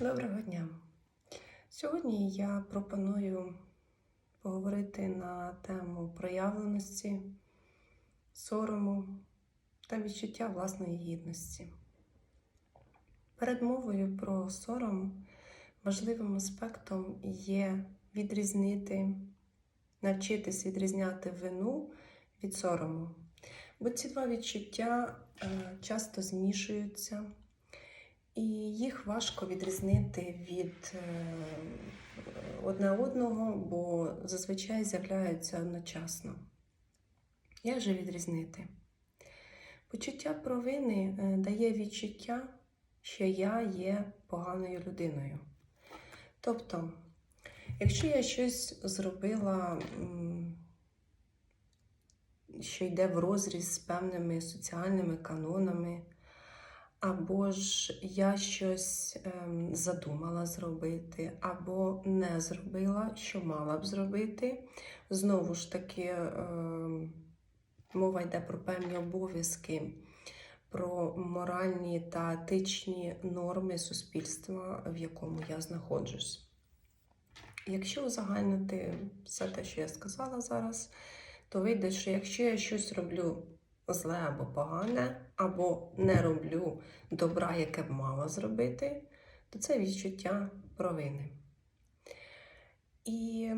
Доброго дня. Сьогодні я пропоную поговорити на тему проявленості, сорому та відчуття власної гідності. Перед мовою про сором важливим аспектом є відрізнити, навчитись відрізняти вину від сорому. Бо ці два відчуття е, часто змішуються. І їх важко відрізнити від е, одне одного, бо зазвичай з'являються одночасно. Як же відрізнити? Почуття провини е, дає відчуття, що я є поганою людиною. Тобто, якщо я щось зробила, що йде в розріз з певними соціальними канонами, або ж я щось ем, задумала зробити, або не зробила, що мала б зробити. Знову ж таки, ем, мова йде про певні обов'язки, про моральні та етичні норми суспільства, в якому я знаходжусь. Якщо узагальнити все те, що я сказала зараз, то вийде, що якщо я щось роблю зле або погане, або не роблю добра, яке б мала зробити, то це відчуття провини. І,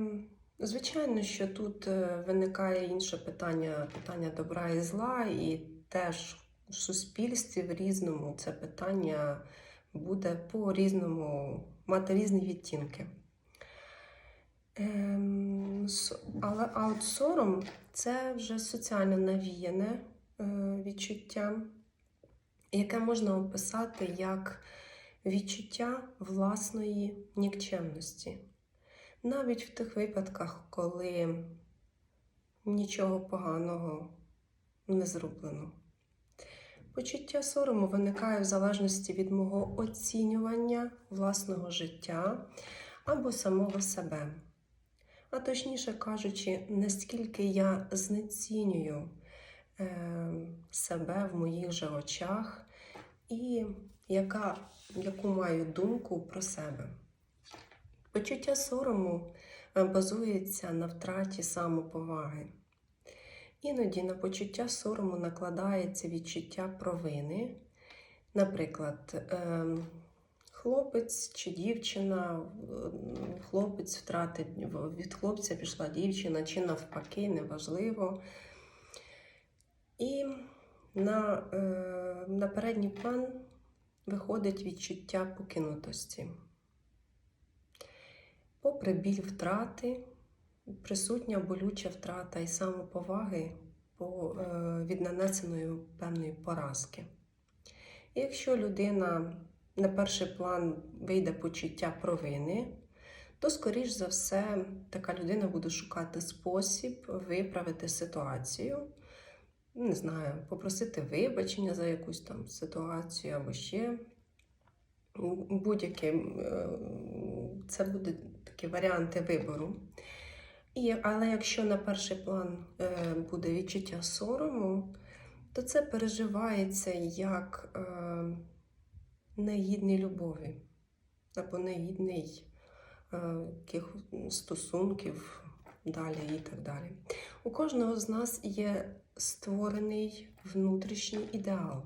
звичайно, що тут е, виникає інше питання, питання добра і зла, і теж в суспільстві в різному це питання буде по-різному мати різні відтінки. Ем, але а от сором це вже соціально навіяне відчуття, яке можна описати як відчуття власної нікчемності. Навіть в тих випадках, коли нічого поганого не зроблено. Почуття сорому виникає в залежності від мого оцінювання власного життя або самого себе. А точніше кажучи, наскільки я знецінюю е, себе в моїх же очах і яка, яку маю думку про себе. Почуття сорому е, базується на втраті самоповаги. Іноді на почуття сорому накладається відчуття провини. Наприклад, ем, хлопець чи дівчина, е, хлопець втратить від хлопця пішла дівчина, чи навпаки, неважливо. І на, е, на передній план виходить відчуття покинутості. Попри біль втрати, присутня болюча втрата і самоповаги по, е, від нанесеної певної поразки. І якщо людина на перший план вийде почуття провини, то, скоріш за все, така людина буде шукати спосіб виправити ситуацію. Не знаю, попросити вибачення за якусь там ситуацію або ще будь-які е, це будуть такі варіанти вибору. І, але якщо на перший план е, буде відчуття сорому, то це переживається як е, негідний любові або негідний е, стосунків далі і так далі. У кожного з нас є створений внутрішній ідеал.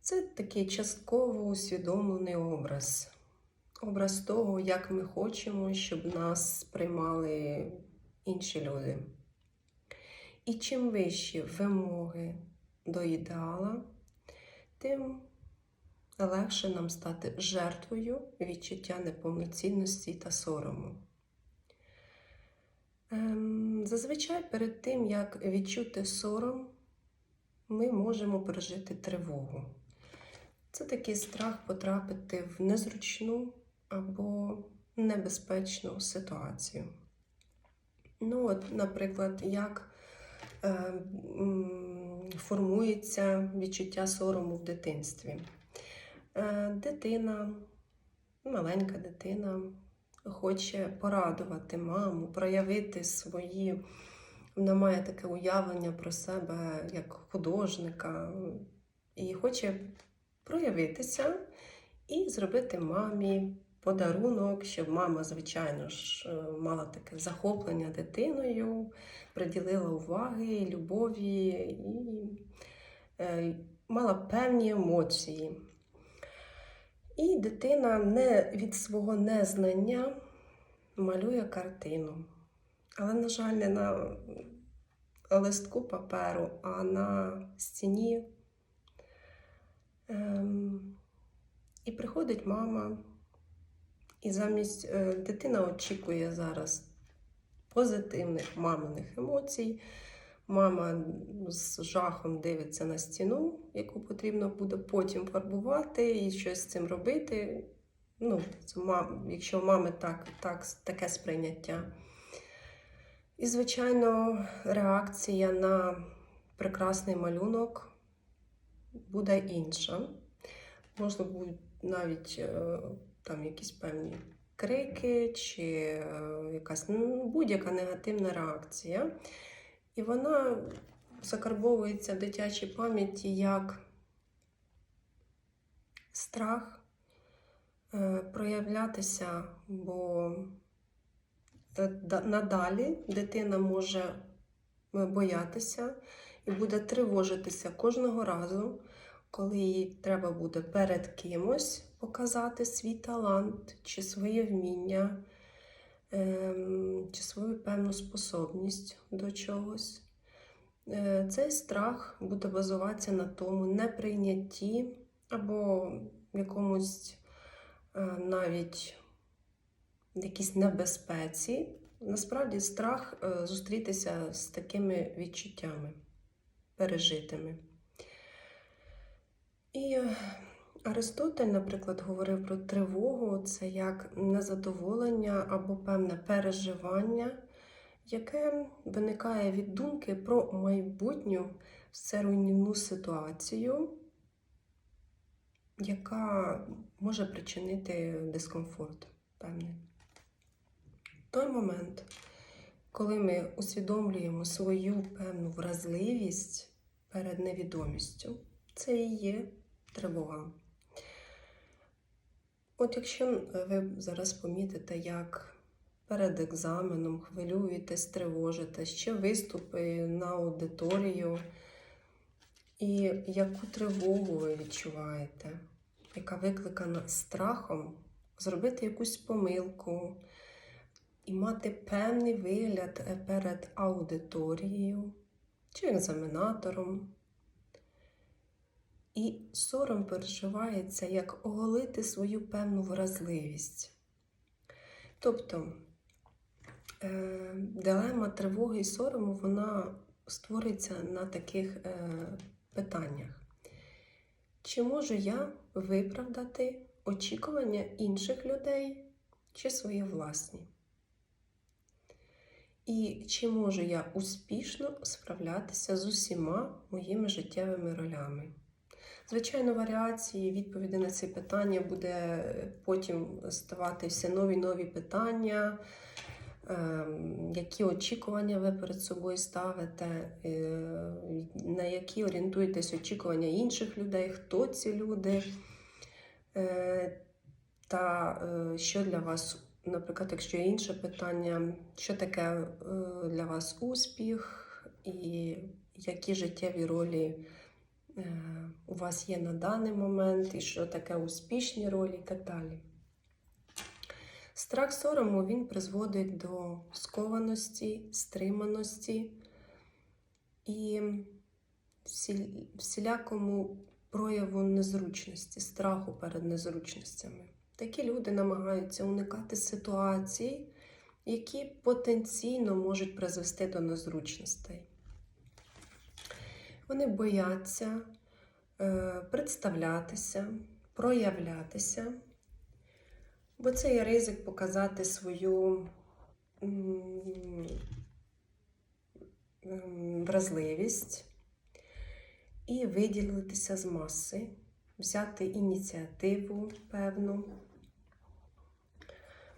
Це такий частково усвідомлений образ. Образ того, як ми хочемо, щоб нас сприймали інші люди. І чим вищі вимоги до ідеала, тим легше нам стати жертвою відчуття неповноцінності та сорому. Ем, Зазвичай перед тим, як відчути сором, ми можемо пережити тривогу. Це такий страх потрапити в незручну або небезпечну ситуацію. Ну, от, наприклад, як е, формується відчуття сорому в дитинстві. Е, дитина, маленька дитина, хоче порадувати маму, проявити свої. Вона має таке уявлення про себе як художника і хоче проявитися і зробити мамі подарунок, щоб мама, звичайно ж, е, мала таке захоплення дитиною, приділила уваги, любові і е, мала певні емоції. І дитина не від свого незнання малює картину. Але, на жаль, не на листку паперу, а на стіні. Ем, і приходить мама, і замість е, дитина очікує зараз позитивних маминих емоцій. Мама з жахом дивиться на стіну, яку потрібно буде потім фарбувати і щось з цим робити. Ну, це мам, якщо у мами так, так, таке сприйняття. І, звичайно, реакція на прекрасний малюнок буде інша. Можна будуть навіть е, там якісь певні крики чи е, якась ну, будь-яка негативна реакція. І вона закарбовується в дитячій пам'яті як страх е, проявлятися, бо надалі дитина може е, боятися і буде тривожитися кожного разу, коли їй треба буде перед кимось показати свій талант чи своє вміння, чи свою певну способність до чогось. Е, Цей страх буде базуватися на тому неприйнятті або якомусь е, навіть якійсь небезпеці. Насправді страх е, зустрітися з такими відчуттями пережитими. І Аристотель, наприклад, говорив про тривогу це як незадоволення або певне переживання, яке виникає від думки про майбутню всеруйнівну ситуацію, яка може причинити дискомфорт певний. Той момент, коли ми усвідомлюємо свою певну вразливість перед невідомістю, це і є тривога. От якщо ви зараз помітите, як перед екзаменом хвилюєтесь, тривожитесь, чи виступи на аудиторію, і яку тривогу ви відчуваєте, яка викликана страхом зробити якусь помилку і мати певний вигляд е, перед аудиторією чи екзаменатором. І сором переживається як оголити свою певну вразливість. Тобто е, дилема тривоги і сорому вона створиться на таких е, питаннях. Чи можу я виправдати очікування інших людей чи свої власні? І чи можу я успішно справлятися з усіма моїми життєвими ролями? Звичайно, варіації відповіді на ці питання буде потім ставати все нові нові питання, ем, які очікування ви перед собою ставите, е, на які орієнтуєтесь очікування інших людей, хто ці люди, е, та е, що для вас, наприклад, якщо є інше питання, що таке для вас успіх і які життєві ролі у вас є на даний момент, і що таке успішні ролі, і так далі. Страх сорому він призводить до скованості, стриманості і всілякому прояву незручності, страху перед незручностями. Такі люди намагаються уникати ситуацій, які потенційно можуть призвести до незручностей. Вони бояться е, представлятися, проявлятися, бо це є ризик показати свою вразливість і виділитися з маси, взяти ініціативу певну.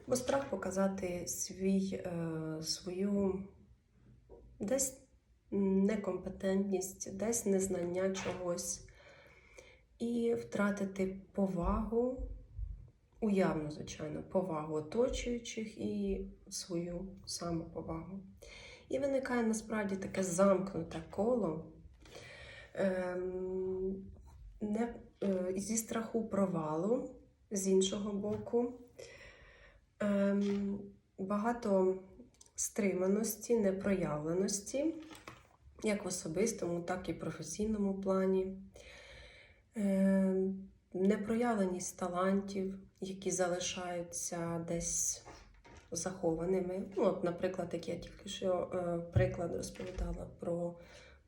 Бо страх показати свій, е, свою десь некомпетентність, десь незнання чогось, і втратити повагу уявну, звичайно, повагу оточуючих і свою самоповагу. І виникає насправді таке замкнуте коло ем, не, е, зі страху провалу, з іншого боку, ем, багато стриманості, непроявленості, як в особистому, так і професійному плані. Ем, непроявленість талантів, які залишаються десь захованими. Ну, от, наприклад, як я тільки що е, приклад розповідала про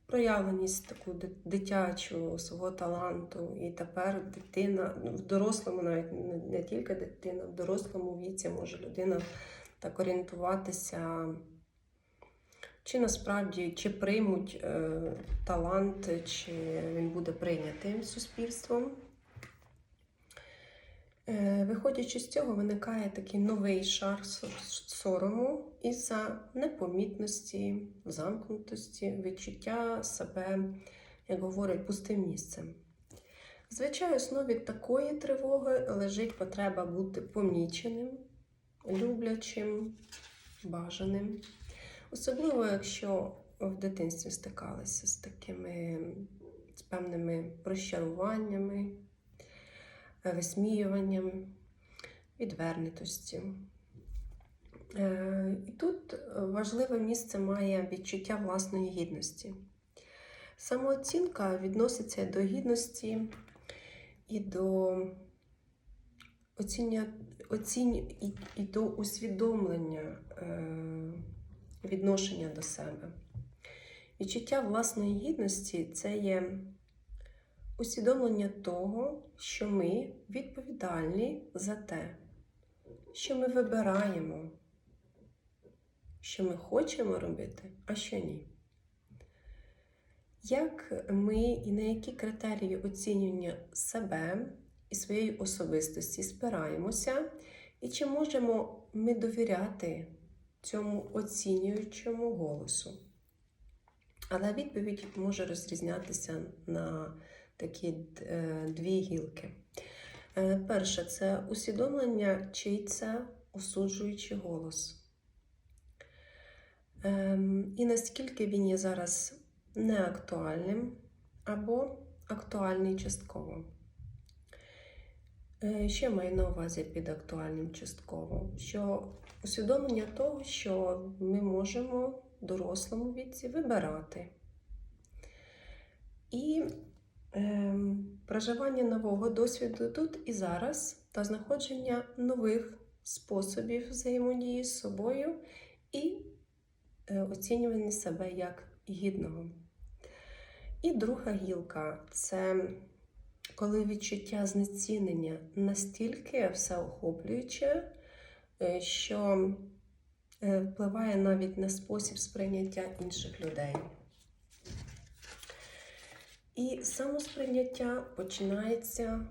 проявленість таку дитячу свого таланту. І тепер дитина, ну, в дорослому, навіть не тільки дитина, в дорослому віці може людина так орієнтуватися. Чи насправді чи приймуть е, талант, чи він буде прийнятим суспільством. Е, Виходячи з цього, виникає такий новий шар сорому із-за непомітності, замкнутості, відчуття себе, як говорять, пустим місцем. Звичайно, основі такої тривоги лежить потреба бути поміченим, люблячим, бажаним. Особливо, якщо в дитинстві стикалися з такими з певними розчаруваннями, висміюванням, відвернутостю. Е, І тут важливе місце має відчуття власної гідності. Самооцінка відноситься до гідності і до оціння, оцінь, і, і до усвідомлення е, відношення до себе. Відчуття власної гідності це є усвідомлення того, що ми відповідальні за те, що ми вибираємо, що ми хочемо робити, а що ні. Як ми і на які критерії оцінювання себе і своєї особистості спираємося, і чи можемо ми довіряти цьому оцінюючому голосу? Але відповідь може розрізнятися на такі е, дві гілки. Е, Перше, це усвідомлення, чий це осуджуючий голос. Ем, І наскільки він є зараз неактуальним або актуальний частково. Е, я маю на увазі під актуальним частково? Що усвідомлення того, що ми можемо в дорослому віці вибирати. І е, проживання нового досвіду тут і зараз та знаходження нових способів взаємодії з собою і е, оцінювання себе як гідного. І друга гілка це коли відчуття знецінення настільки всеохоплююче, е, що е, впливає навіть на спосіб сприйняття інших людей. І самосприйняття починається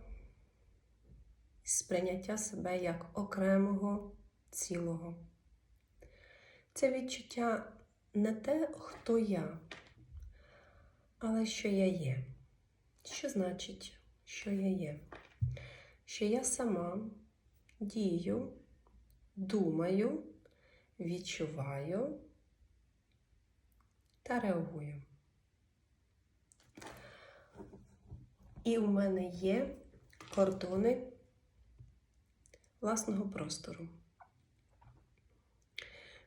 з сприйняття себе як окремого цілого. Це відчуття не те, хто я, але що я є. Що значить, що я є? Що я сама дію, думаю, відчуваю та реагую. І у мене є кордони власного простору.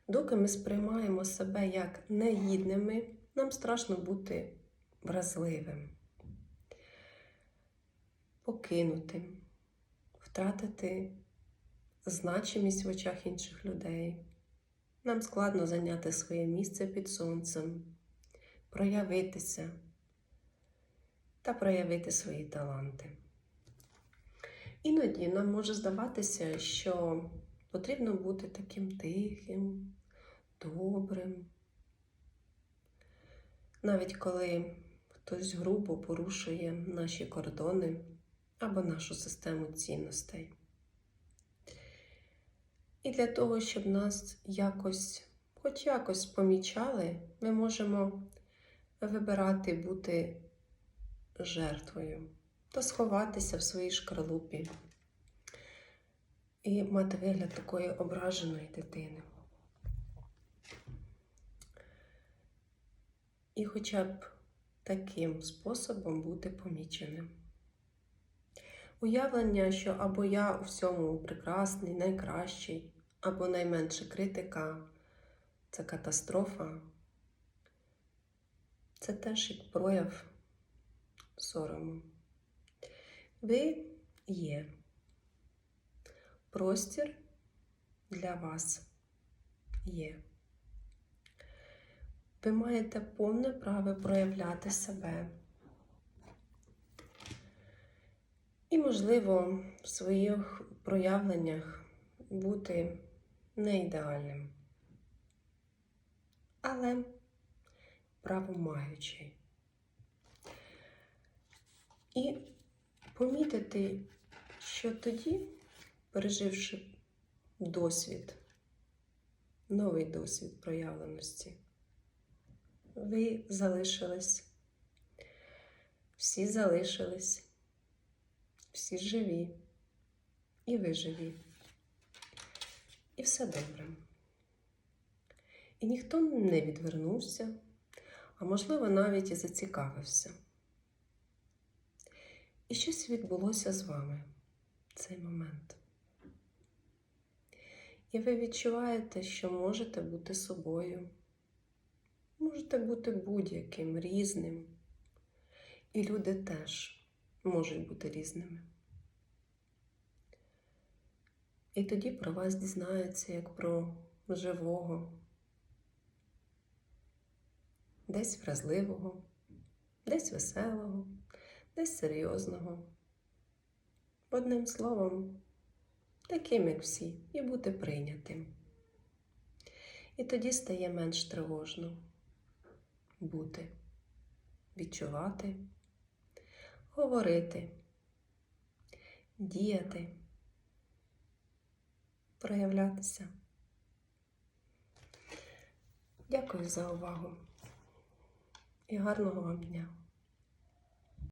Доки ми сприймаємо себе як негідними, нам страшно бути вразливим, покинутим, втратити значимість в очах інших людей. Нам складно зайняти своє місце під сонцем, проявитися та проявити свої таланти. Іноді нам може здаватися, що потрібно бути таким тихим, добрим. Навіть коли хтось грубо порушує наші кордони або нашу систему цінностей. І для того, щоб нас якось, хоч якось помічали, ми можемо вибирати бути жертвою та сховатися в своїй шкарлупі. і мати вигляд такої ображеної дитини. І хоча б таким способом бути поміченим. Уявлення, що або я у всьому прекрасний, найкращий, або найменша критика це катастрофа, це теж як прояв сорому. Ви є. Простір для вас є. Ви маєте повне право проявляти себе. І, можливо, в своїх проявленнях бути не ідеальним, але право маючи. І помітити, що тоді, переживши досвід, новий досвід проявленості, ви залишились, всі залишились, всі живі, і ви живі. І все добре. І ніхто не відвернувся, а можливо, навіть і зацікавився. І щось відбулося з вами в цей момент. І ви відчуваєте, що можете бути собою, можете бути будь-яким різним. І люди теж можуть бути різними. І тоді про вас дізнаються як про живого, десь вразливого, десь веселого, десь серйозного. Одним словом, таким, як всі, і бути прийнятим. І тоді стає менш тривожно бути, відчувати, говорити, діяти, проявлятися. Дякую за увагу і гарного вам дня!